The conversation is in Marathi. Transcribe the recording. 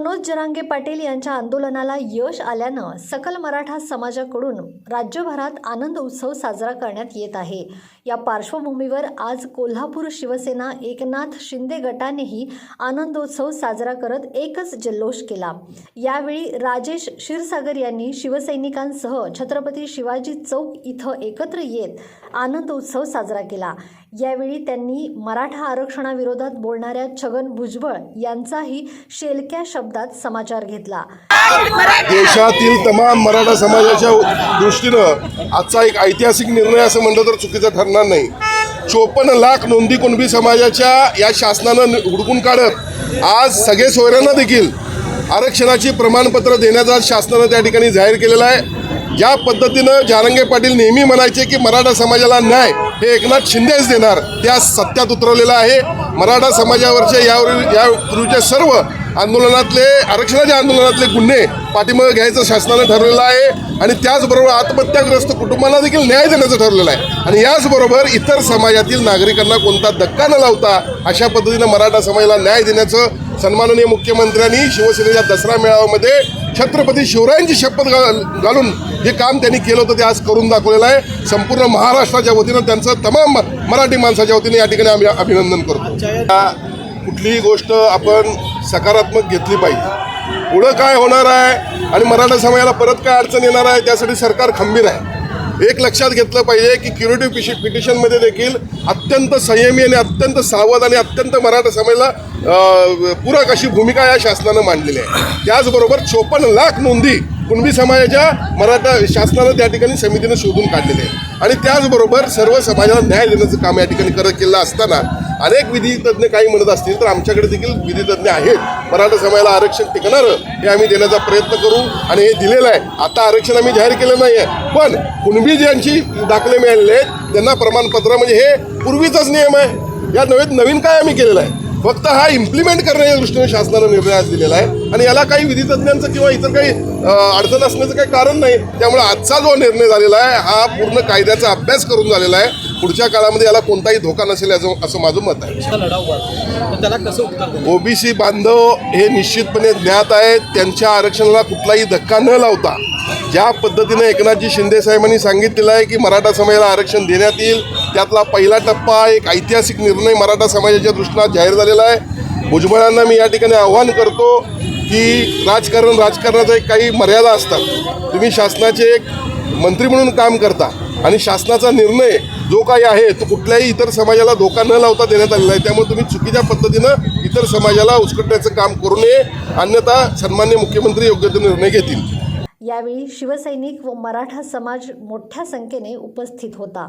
मनोज जरांगे पाटील यांच्या आंदोलनाला यश आल्यानं सकल मराठा समाजाकडून राज्यभरात आनंद उत्सव साजरा करण्यात येत आहे. या पार्श्वभूमीवर आज कोल्हापूर शिवसेना एकनाथ शिंदे गटानेही आनंदोत्सव साजरा करत एकच जल्लोष केला. यावेळी राजेश क्षीरसागर यांनी शिवसैनिकांसह छत्रपती शिवाजी चौक इथं एकत्र येत आनंद उत्सव साजरा केला. यावेळी त्यांनी मराठा आरक्षणाविरोधात बोलणाऱ्या छगन भुजबळ यांचाही शेलक्या शब्द शब्दात समाचार घेतला. देशातील तमाम मराठा समाजाच्या दृष्टीनं आजचा एक ऐतिहासिक निर्णय असं म्हणलं तर चुकीचं ठरणार नाही. चोपन्न लाख नोंदी कुणबी समाजाच्या या शासनानं हुडकून काढत आज सगळे सोयऱ्यांना देखील आरक्षणाची प्रमाणपत्र देण्याचा शासनानं त्या ठिकाणी जाहीर केलेला आहे. ज्या पद्धतीनं जारंगे पाटील नेहमी म्हणायचे की मराठा समाजाला न्याय हे एकनाथ शिंदेच देणार त्या सत्यात उतरवलेलं आहे. मराठा समाजावरचे यावर यापूर्वीचे सर्व आंदोलनातले आरक्षणाच्या आंदोलनातले गुन्हे पाठीमागे घ्यायचं शासनानं ठरलेलं आहे आणि त्याचबरोबर आत्महत्याग्रस्त कुटुंबांना देखील न्याय देण्याचं ठरलेलं आहे. आणि याचबरोबर इतर समाजातील नागरिकांना कोणता धक्का न लावता अशा पद्धतीनं मराठा समाजाला न्याय देण्याचं सन्माननीय मुख्यमंत्र्यांनी शिवसेनेच्या दसरा मेळाव्यामध्ये छत्रपती शिवरायांची शपथ घाल घालून हे काम त्यांनी केलं होतं ते आज करून दाखवलेलं आहे. संपूर्ण महाराष्ट्राच्या वतीनं त्यांचं तमाम मराठी माणसाच्या वतीने या ठिकाणी आम्ही अभिनंदन करतो. कुठलीही गोष्ट आपण सकारात्मक घेतली पाहिजे. पुढं काय होणार आहे आणि मराठा समाजाला परत काय अडचण येणार आहे त्यासाठी सरकार खंबीर आहे. एक लक्षात घेतलं पाहिजे की क्युरेटिव्ह पिशि पिटिशनमध्ये देखील अत्यंत संयमी आणि अत्यंत सावध आणि अत्यंत मराठा समाजाला पूरक अशी भूमिका या शासनानं मांडलेली आहे. त्याचबरोबर चोपन्न लाख नोंदी कुणबी समाजाच्या मराठा शासनानं त्या ठिकाणी समितीनं शोधून काढलेले आहे आणि त्याचबरोबर सर्व समाजाला न्याय देण्याचं काम या ठिकाणी करत केलं असताना अनेक विधी काही म्हणत असतील तर आमच्याकडे देखील विधी तज्ज्ञ आहेत. मराठा समाजाला आरक्षण टिकणारं हे आम्ही देण्याचा प्रयत्न करू आणि हे दिलेलं आहे. आता आरक्षण आम्ही जाहीर केलं नाही आहे पण कुणबी ज्यांची दाखले मिळालेले आहेत त्यांना प्रमाणपत्र म्हणजे हे पूर्वीचाच नियम आहे. या नवेत नवीन काय आम्ही केलेलं आहे? फक्त हा इम्प्लिमेंट करण्याच्या दृष्टीने शासनानं निर्णय आज दिलेला आहे. आणि याला काही विधी तज्ज्ञांचं किंवा इतर काही अडचण असण्याचं काही कारण नाही. त्यामुळे आजचा जो निर्णय झालेला आहे हा पूर्ण कायद्याचा अभ्यास करून झालेला आहे. पुढच्या काळामध्ये याला कोणताही धोका नसेल याचं असं माझं मत आहे. ओबीसी बांधव हे निश्चितपणे ज्ञात आहेत त्यांच्या आरक्षणाला कुठलाही धक्का न लावता ज्या पद्धतीने एकनाथजी शिंदे साहेबांनी सांगितलेलं आहे की मराठा समाजाला आरक्षण देण्यात येईल त्यातला पहिला टप्पा एक ऐतिहासिक निर्णय मराठा समाजाच्या दृष्टीनं जाहीर झालेला आहे. भुजबळांना मी या ठिकाणी आव्हान करतो की राजकारण राजकारणाचा एक काही मर्यादा असतात. तुम्ही शासनाचे एक मंत्री म्हणून काम करता आणि शासनाचा निर्णय जो काही आहे तो कुठल्याही इतर समाजाला धोका न लावता देण्यात आलेला आहे. त्यामुळे तुम्ही चुकीच्या पद्धतीनं इतर समाजाला उचकटण्याचं काम करू नये. अन्यथा सन्मान्य मुख्यमंत्री योग्य तो निर्णय घेतील. यावेळी शिवसैनिक व मराठा समाज मोठ्या संख्येने उपस्थित होता.